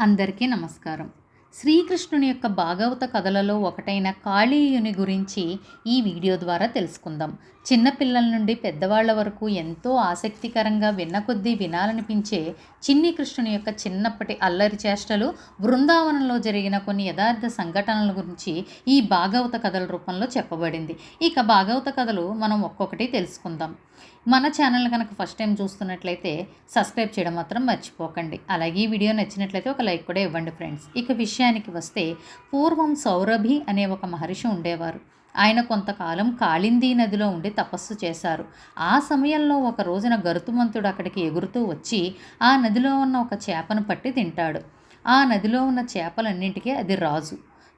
అందరికీ నమస్కారం. శ్రీకృష్ణుని యొక్క భాగవత కథలలో ఒకటైన కాళీయుని గురించి ఈ వీడియో ద్వారా తెలుసుకుందాం. చిన్నపిల్లల నుండి పెద్దవాళ్ళ వరకు ఎంతో ఆసక్తికరంగా విన్న కొద్దీ వినాలనిపించే చిన్ని కృష్ణుని యొక్క చిన్నప్పటి అల్లరి చేష్టలు బృందావనంలో జరిగిన కొన్ని యథార్థ సంఘటనల గురించి ఈ భాగవత కథల రూపంలో చెప్పబడింది. ఇక భాగవత కథలు మనం ఒక్కొక్కటి తెలుసుకుందాం. మన ఛానల్ కనుక ఫస్ట్ టైం చూస్తున్నట్లయితే సబ్స్క్రైబ్ చేయడం మాత్రం మర్చిపోకండి. అలాగే ఈ వీడియో నచ్చినట్లయితే ఒక లైక్ కూడా ఇవ్వండి ఫ్రెండ్స్. ఇక విషయానికి వస్తే పూర్వం సౌరభి అనే ఒక మహర్షి ఉండేవారు. ఆయన కొంతకాలం కాళిందీ నదిలో ఉండి తపస్సు చేశారు. ఆ సమయంలో ఒక రోజున గరుతుమంతుడు అక్కడికి ఎగురుతూ వచ్చి ఆ నదిలో ఉన్న ఒక చేపను పట్టి తింటాడు. ఆ నదిలో ఉన్న చేపలన్నింటికీ అది రాజు.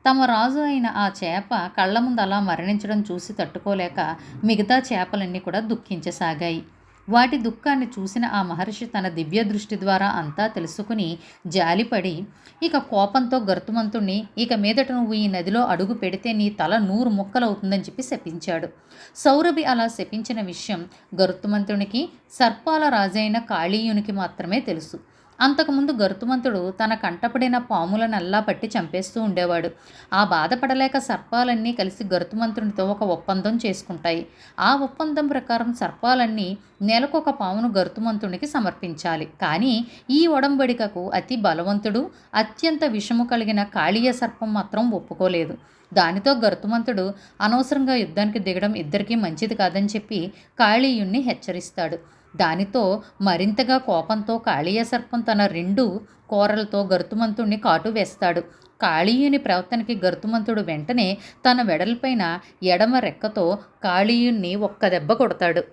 తమ రాజు అయిన ఆ చేప కళ్ళ ముందు అలా మరణించడం చూసి తట్టుకోలేక మిగతా చేపలన్నీ కూడా దుఃఖించసాగాయి. వాటి దుఃఖాన్ని చూసిన ఆ మహర్షి తన దివ్య దృష్టి ద్వారా అంతా తెలుసుకుని జాలిపడి ఇక కోపంతో గర్తుమంతుణ్ణి ఇక మీదట నువ్వు ఈ నదిలో అడుగు పెడితే నీ తల నూరు ముక్కలవుతుందని చెప్పి శపించాడు. సౌరభి అలా శపించిన విషయం గరుత్మంతునికి సర్పాల రాజైన కాళీయునికి మాత్రమే తెలుసు. అంతకుముందు గరుతుమంతుడు తన కంటపడిన పాములనల్లా పట్టి చంపేస్తూ ఉండేవాడు. ఆ బాధపడలేక సర్పాలన్నీ కలిసి గరుతుమంతునితో ఒక ఒప్పందం చేసుకుంటాయి. ఆ ఒప్పందం ప్రకారం సర్పాలన్నీ నెలకొక పామును గరుతుమంతునికి సమర్పించాలి. కానీ ఈ ఒడంబడికకు అతి బలవంతుడు అత్యంత విషము కలిగిన కాళీయ సర్పం మాత్రం ఒప్పుకోలేదు. దానితో గరుతుమంతుడు అనవసరంగా యుద్ధానికి దిగడం ఇద్దరికీ మంచిది కాదని చెప్పి కాళీయుణ్ణి హెచ్చరిస్తాడు. దానితో మరింతగా కోపంతో కాళీయ సర్పం తన రెండు కూరలతో గరుతుమంతుణ్ణి కాటు వేస్తాడు. కాళీయుని ప్రవర్తనకి గరుతుమంతుడు వెంటనే తన వెడల్పైన ఎడమ రెక్కతో కాళీయుణ్ణి ఒక్క దెబ్బ కొడతాడు.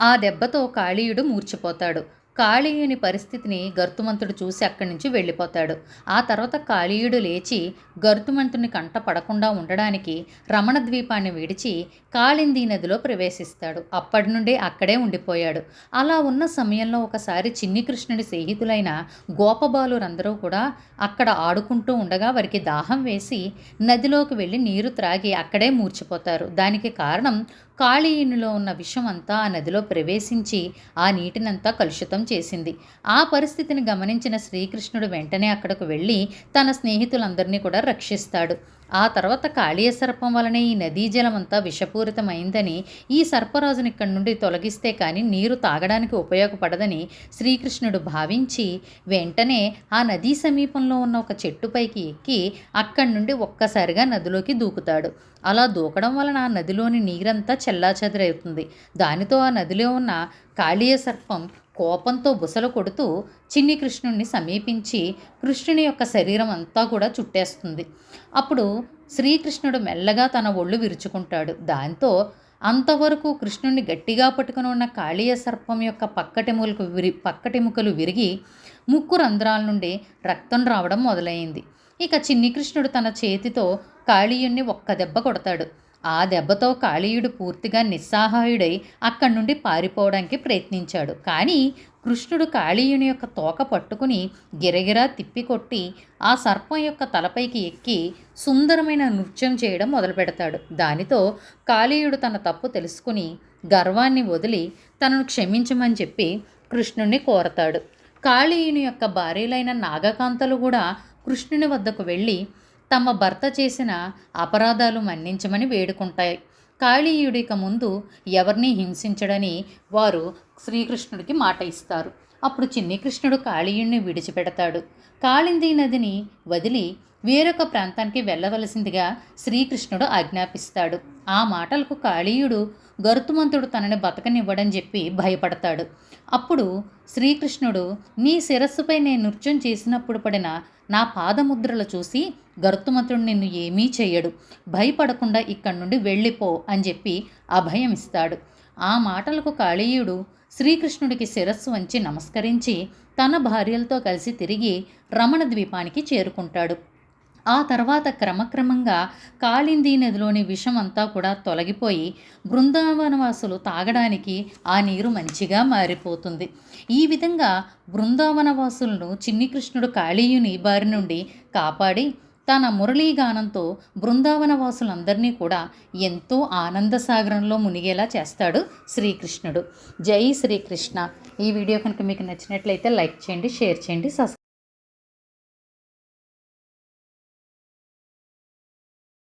ఆ దెబ్బతో కాళీయుడు మూర్చిపోతాడు. కాళీయుని పరిస్థితిని గర్తుమంతుడు చూసి అక్కడి నుంచి వెళ్ళిపోతాడు. ఆ తర్వాత కాళీయుడు లేచి గర్తుమంతుని కంట పడకుండా ఉండడానికి రమణ ద్వీపాన్ని విడిచి కాళిందీ నదిలో ప్రవేశిస్తాడు. అప్పటి నుండి అక్కడే ఉండిపోయాడు. అలా ఉన్న సమయంలో ఒకసారి చిన్ని కృష్ణుడి స్నేహితులైన గోపబాలురందరూ కూడా అక్కడ ఆడుకుంటూ ఉండగా వారికి దాహం వేసి నదిలోకి వెళ్ళి నీరు త్రాగి అక్కడే మూర్చిపోతారు. దానికి కారణం కాళీయునిలో ఉన్న విషం అంతా ఆ నదిలో ప్రవేశించి ఆ నీటినంతా కలుషితం చేసింది. ఆ పరిస్థితిని గమనించిన శ్రీకృష్ణుడు వెంటనే అక్కడకు వెళ్ళి తన స్నేహితులందరినీ కూడా రక్షిస్తాడు. ఆ తర్వాత కాళీయ సర్పం వలనే ఈ నదీ జలం అంతా విషపూరితమైందని ఈ సర్పరాజుని ఇక్కడి నుండి తొలగిస్తే కానీ నీరు తాగడానికి ఉపయోగపడదని శ్రీకృష్ణుడు భావించి వెంటనే ఆ నదీ సమీపంలో ఉన్న ఒక చెట్టుపైకి ఎక్కి అక్కడి నుండి ఒక్కసారిగా నదిలోకి దూకుతాడు. అలా దూకడం వలన ఆ నదిలోని నీరంతా చెల్లాచెదరవుతుంది. దానితో ఆ నదిలో ఉన్న కాళీయ సర్పం కోపంతో బుసలు కొడుతూ చిన్ని కృష్ణుణ్ణి సమీపించి కృష్ణుని యొక్క శరీరం అంతా కూడా చుట్టేస్తుంది. అప్పుడు శ్రీకృష్ణుడు మెల్లగా తన ఒళ్ళు విరుచుకుంటాడు. దాంతో అంతవరకు కృష్ణుణ్ణి గట్టిగా పట్టుకుని ఉన్న కాళీయ సర్పం యొక్క పక్కటెముకలు విరి పక్కటెముకలు విరిగి ముక్కు రంధ్రాల నుండి రక్తం రావడం మొదలైంది. ఇక చిన్ని కృష్ణుడు తన చేతితో కాళీయుణ్ణి ఒక్క దెబ్బ కొడతాడు. ఆ దెబ్బతో కాళీయుడు పూర్తిగా నిస్సహాయుడై అక్కడి నుండి పారిపోవడానికి ప్రయత్నించాడు. కానీ కృష్ణుడు కాళీయుని యొక్క తోక పట్టుకుని గిరగిరా తిప్పికొట్టి ఆ సర్పం యొక్క తలపైకి ఎక్కి సుందరమైన నృత్యం చేయడం మొదలుపెడతాడు. దానితో కాళీయుడు తన తప్పు తెలుసుకుని గర్వాన్ని వదిలి తనను క్షమించమని చెప్పి కృష్ణుణ్ణి కోరతాడు. కాళీయుని యొక్క భార్యలైన నాగకాంతలు కూడా కృష్ణుని వద్దకు వెళ్ళి తమ భర్త చేసిన అపరాధాలు మన్నించమని వేడుకుంటాయి. కాళీయుడిక ముందు ఎవరిని హింసించడని వారు శ్రీకృష్ణుడికి మాట ఇస్తారు. అప్పుడు చిన్ని కృష్ణుడు కాళీయుణ్ణి విడిచిపెడతాడు. కాళిందీ నదిని వదిలి వేరొక ప్రాంతానికి వెళ్ళవలసిందిగా శ్రీకృష్ణుడు ఆజ్ఞాపిస్తాడు. ఆ మాటలకు కాళీయుడు గరుతుమంతుడు తనని బతకనివ్వడని చెప్పి భయపడతాడు. అప్పుడు శ్రీకృష్ణుడు నీ శిరస్సుపై నేను నృత్యం చేసినప్పుడు పడిన నా పాదముద్రలు చూసి గరుతుమంతుడు నిన్ను ఏమీ చేయడు భయపడకుండా ఇక్కడి నుండి వెళ్ళిపో అని చెప్పి అభయం ఇస్తాడు ఆ మాటలకు కాళీయుడు శ్రీకృష్ణుడికి శిరస్సు వంచి నమస్కరించి తన భార్యలతో కలిసి తిరిగి రమణ ద్వీపానికి చేరుకుంటాడు. ఆ తర్వాత క్రమక్రమంగా కాళిందీ నదిలోని విషం అంతా కూడా తొలగిపోయి బృందావనవాసులు తాగడానికి ఆ నీరు మంచిగా మారిపోతుంది. ఈ విధంగా బృందావనవాసులను చిన్ని కృష్ణుడు కాళీయుని బారి నుండి కాపాడి తన మురళీగానంతో బృందావన వాసులందరినీ కూడా ఎంతో ఆనందసాగరంలో మునిగేలా చేస్తాడు శ్రీకృష్ణుడు. జై శ్రీకృష్ణ. ఈ వీడియో కనుక మీకు నచ్చినట్లయితే లైక్ చేయండి షేర్ చేయండి సబ్స్క్రైబ్